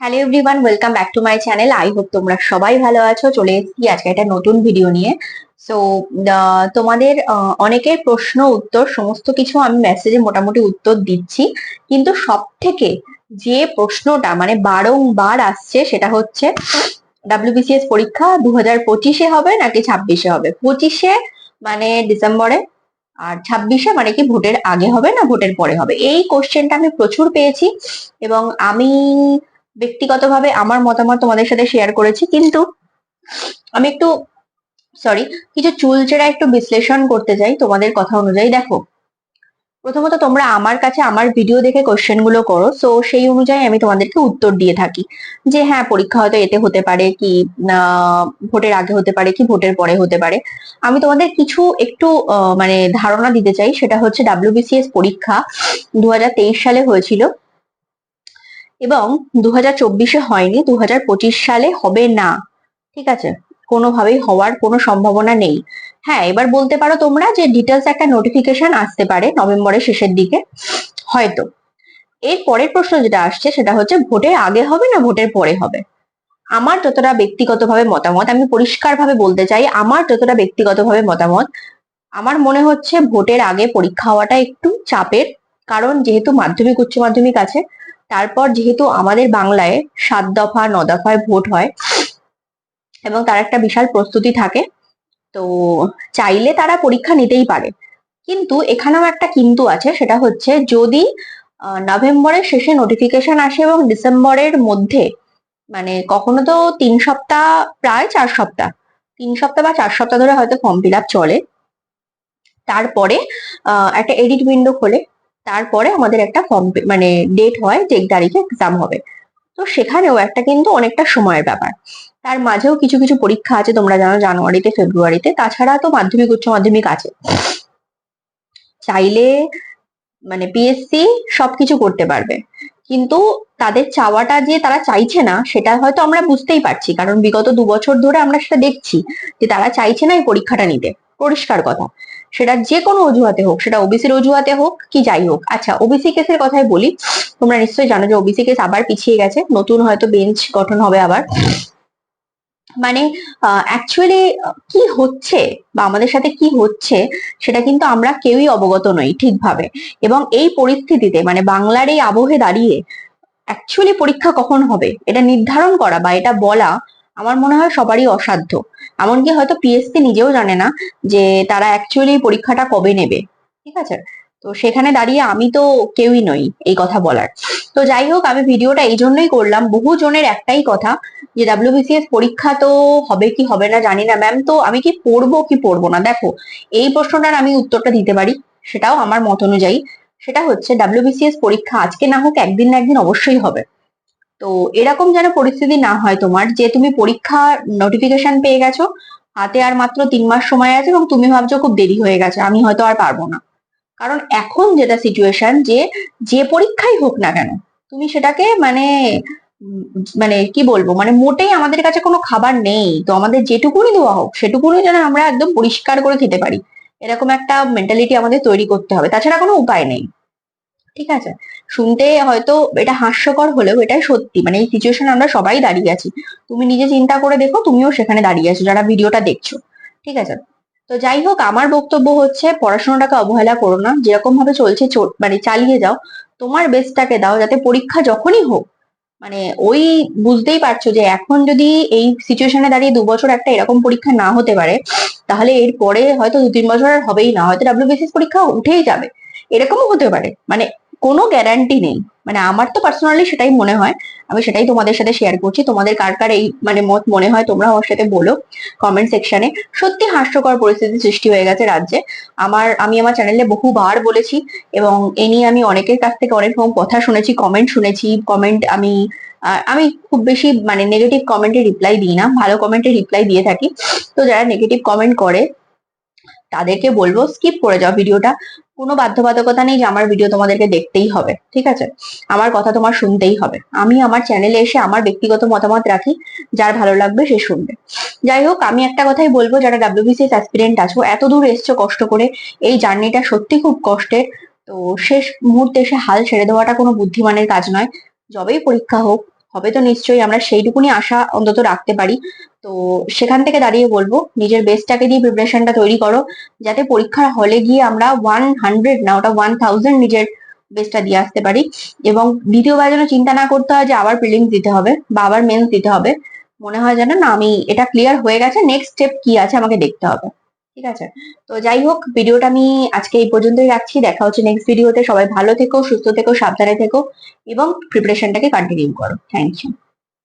Hello everyone welcome back to my channel I hope তোমরা সবাই ভালো আছো। চলে এসেছি আজকে একটা নতুন ভিডিও নিয়ে। সো তোমাদের অনেকের প্রশ্ন, উত্তর, সমস্ত কিছু আমি মেসেজে মোটামুটি উত্তর দিচ্ছি। কিন্তু সব থেকে যে প্রশ্নটা মানে বারংবার আসছে সেটা হচ্ছে ডাব্লিউবিসিএস পরীক্ষা দু হাজার পঁচিশে হবে নাকি ছাব্বিশে হবে? পঁচিশে মানে ডিসেম্বরে আর ছাব্বিশে মানে কি ভোটের আগে হবে না ভোটের পরে হবে? এই কোশ্চেনটা আমি প্রচুর পেয়েছি এবং আমি ব্যক্তিগতভাবে আমার মতামত তোমাদের সাথে শেয়ার করেছি, কিন্তু আমি একটু সরি কিছু চুলচেরা একটু বিশ্লেষণ করতে চাই তোমাদের কথা অনুযায়ী। দেখো, প্রথমত তোমরা আমার কাছে আমার ভিডিও দেখে কোশ্চেনগুলো করো সো সেই অনুযায়ী আমি তোমাদেরকে উত্তর দিয়ে থাকি। যে হ্যাঁ পরীক্ষা হয়তো এতে হতে পারে কি ভোটের আগে হতে পারে কি, ভোটের পরে হতে পারে। আমি তোমাদের কিছু একটু মানে ধারণা দিতে চাই, সেটা হচ্ছে ডাব্লিউবিসিএস পরীক্ষা দু হাজার তেইশ সালে হয়েছিল। এবং দু হাজার চব্বিশে হয়নি দু হাজার পঁচিশ সালে হবে না। ঠিক আছে? কোনোভাবেই হওয়ার কোনো সম্ভাবনা নেই। হ্যাঁ এবার বলতে পারো তোমরা যে ডিটেলস একটা নোটিফিকেশন আসতে পারে নভেম্বরের শেষের দিকে। হয়তো। এর পরের প্রশ্ন যেটা আসছে সেটা হচ্ছে ভোটের আগে হবে না ভোটের পরে হবে? আমার যতটা ব্যক্তিগতভাবে মতামত, আমি পরিষ্কারভাবে বলতে চাই, আমার যতটা ব্যক্তিগতভাবে মতামত, আমার মনে হচ্ছে ভোটের আগে পরীক্ষা হওয়াটা একটু চাপের। কারণ যেহেতু মাধ্যমিক, উচ্চ মাধ্যমিক আছে তারপর যেহেতু আমাদের বাংলায় সাত দফা, ন দফায় ভোট হয় এবং তার একটা বিশাল প্রস্তুতি থাকে, তো চাইলে তারা পরীক্ষা নিতেই পারে। কিন্তু এখানেও একটা কিন্তু আছে, সেটা হচ্ছে যদি নভেম্বরের শেষে নোটিফিকেশন আসে এবং ডিসেম্বরের মধ্যে মানে কখনো তো তিন সপ্তাহ, প্রায় চার সপ্তাহ, তিন সপ্তাহ বা চার সপ্তাহ ধরে হয়তো ফর্ম ফিল আপ চলে। তারপরে একটা এডিট উইন্ডো খোলে তারপরে আমাদের একটা মানে ডেট হয় যে তারিখে এক্সাম হবে। তো সেখানেও একটা কিন্তু অনেকটা সময়ের ব্যাপার। তার মাঝেও কিছু কিছু পরীক্ষা আছে, তোমরা জানো জানুয়ারিতে, ফেব্রুয়ারিতে, তাছাড়া তো মাধ্যমিক, উচ্চ মাধ্যমিক আছে। চাইলে মানে পিএসসি সবকিছু করতে পারবে। কিন্তু তাদের চাওয়াটা যে তারা চাইছে না, সেটা হয়তো আমরা বুঝতেই পারছি। কারণ বিগত দু বছর ধরে আমরা সেটা দেখছি যে তারা চাইছে না এই পরীক্ষাটা নিতে। পরিষ্কার কথা। সেটা যে কোনো অজুহাতে হোক, সেটা ওবিসির অজুহাতে হোক, কি যাই হোক। আচ্ছা ওবিসি কেসের কথাই বলি। তোমরা নিশ্চয়ই জানো যে ওবিসি কেস আবার পিছিয়ে গেছে। নতুন হয়তো বেঞ্চ গঠন হবে আবার। মানে অ্যাকচুয়ালি কি হচ্ছে বা আমাদের সাথে কি হচ্ছে, সেটা কিন্তু আমরা কেউই অবগত নই ঠিকভাবে। এবং এই পরিস্থিতিতে মানে বাংলার এই আবহে দাঁড়িয়ে অ্যাকচুয়ালি পরীক্ষা কখন হবে? এটা নির্ধারণ করা বা এটা বলা আমার মনে হয় সবারই অসাধ্য। এমনকি হয়তো পিএসসি নিজেও জানে না যে তারা অ্যাকচুয়ালি পরীক্ষাটা কবে নেবে। ঠিক আছে? তো সেখানে দাঁড়িয়ে আমি তো কেউই নই এই কথা বলার। তো যাই হোক, আমি ভিডিওটা এই জন্যই করলাম। বহু জনের একটাই কথা যে ডাব্লিউবিসিএস পরীক্ষা তো হবে কি হবে না জানি না। ম্যাম তো আমি কি পড়ব কি পড়ব না? দেখো, এই প্রশ্নটার আমি উত্তরটা দিতে পারি। সেটাও আমার মত অনুযায়ী। সেটা হচ্ছে ডাব্লিউবিসিএস পরীক্ষা আজকে না হোক একদিন না একদিন অবশ্যই হবে। তো এরকম যেন পরিস্থিতি না হয় তোমার, যে তুমি পরীক্ষা নোটিফিকেশন পেয়ে গেছো, হাতে আর মাত্র তিন মাস সময় আছে এবং তুমি ভাবছ খুব দেরি হয়ে গেছে, আমি হয়তো আর পারব না। কারণ এখন যেটা সিচুয়েশন যে যে পরীক্ষাই হোক না কেন, তুমি সেটাকে মানে মানে কি বলব মানে মোটেই আমাদের কাছে কোনো খাবার নেই, তো আমাদের যেটুকুনি দেওয়া হোক সেটুকুনি যেন আমরা একদম পরিষ্কার করে খেতে পারি। এরকম একটা মেন্টালিটি আমাদের তৈরি করতে হবে, তাছাড়া কোনো উপায় নেই। ঠিক আছে? শুনতে হয়তো এটা হাস্যকর হলেও এটাই সত্যি। মানে এই সিচুয়েশন আমরা সবাই দাঁড়িয়ে আছি। তুমি নিজে চিন্তা করে দেখো, তুমিও সেখানে দাঁড়িয়ে আছো, যারা ভিডিওটা দেখছ। ঠিক আছে? তো যাই হোক, আমার বক্তব্য হচ্ছে, পড়াশোনাটাকে অবহেলা করো না। যেরকম ভাবে চলছে মানে চালিয়ে যাও। তোমার বেস্টটাকে দাও, যাতে পরীক্ষা যখনই হোক। মানে ওই বুঝতেই পারছ যে এখন যদি এই সিচুয়েশনে দাঁড়িয়ে দু বছর একটা এরকম পরীক্ষা না হতে পারে, তাহলে এর পরে হয়তো দু তিন বছর আর হবেই না। হয়তো ডাব্লিউবিসিএস পরীক্ষা উঠেই যাবে। এরকমও হতে পারে। মানে কোনো গ্যারান্টি নেই। মানে আমার তো পার্সোনালি সেটাই মনে হয়। আমি সেটাই তোমাদের সাথে শেয়ার করছি। তোমাদের কার কার এই মানে মত মনে হয় তোমরা আমার সাথে বলো কমেন্ট সেকশনে সত্যি হাস্যকর পরিস্থিতি সৃষ্টি হয়ে গেছে রাজ্যে। আমার, আমি আমার চ্যানেলে বহুবার বলেছি এবং এ নিয়ে আমি অনেকের কাছ থেকে অনেক রকম কথা শুনেছি কমেন্ট শুনেছি। কমেন্ট আমি আমি খুব বেশি মানে নেগেটিভ কমেন্টে রিপ্লাই দিই না। ভালো কমেন্টে রিপ্লাই দিয়ে থাকি। তো যারা নেগেটিভ কমেন্ট করে, তাদেরকে বলব স্কিপ করে যাও ভিডিওটা কোনো বাধ্যবাধকতা নেই যে আমার ভিডিও তোমাদেরকে দেখতেই হবে, ঠিক আছে? আমার কথা তোমার শুনতেই হবে। আমি আমার চ্যানেলে এসে আমার ব্যক্তিগত মতামত রাখি, যার ভালো লাগবে সে শুনবে। যাই হোক, আমি একটা কথাই বলব, যারা ডাব্লিউবিসিএস অ্যাসপিরেন্ট আছো, এত দূর এসছো কষ্ট করে, এই জার্নিটা সত্যি খুব কষ্টের। তো শেষ মুহূর্তে এসে হাল ছেড়ে দেওয়াটা কোনো বুদ্ধিমানের কাজ নয়। যবেই পরীক্ষা হোক হবে তো নিশ্চয়ই, আমরা সেইটুকুনি আশা অন্তত রাখতে পারি। তো সেখান থেকে দাঁড়িয়ে বলব, নিজের বেস্টটাকে দিয়ে প্রিপারেশনটা তৈরি করো, যাতে পরীক্ষার হলে গিয়ে আমরা ওয়ান হান্ড্রেড না, ওটা ওয়ান থাউজেন্ড নিজের বেস্টটা দিয়ে আসতে পারি। এবং দ্বিতীয়বার যেন চিন্তা না করতে হয় যে আবার প্রিলিমস দিতে হবে বা আবার মেন্স দিতে হবে। মনে হয় যেন, না, আমি এটা ক্লিয়ার হয়ে গেছে নেক্সট স্টেপ কি আছে আমাকে দেখতে হবে। ঠিক আছে? তো যাই হোক, ভিডিওটা আমি আজকে এই পর্যন্তই রাখছি। দেখা হচ্ছে নেক্সট ভিডিওতে সবাই ভালো থেকো, সুস্থ থেকো, সাবধানে থেকো এবং প্রিপারেশনটাকে কন্টিনিউ করো। Thank you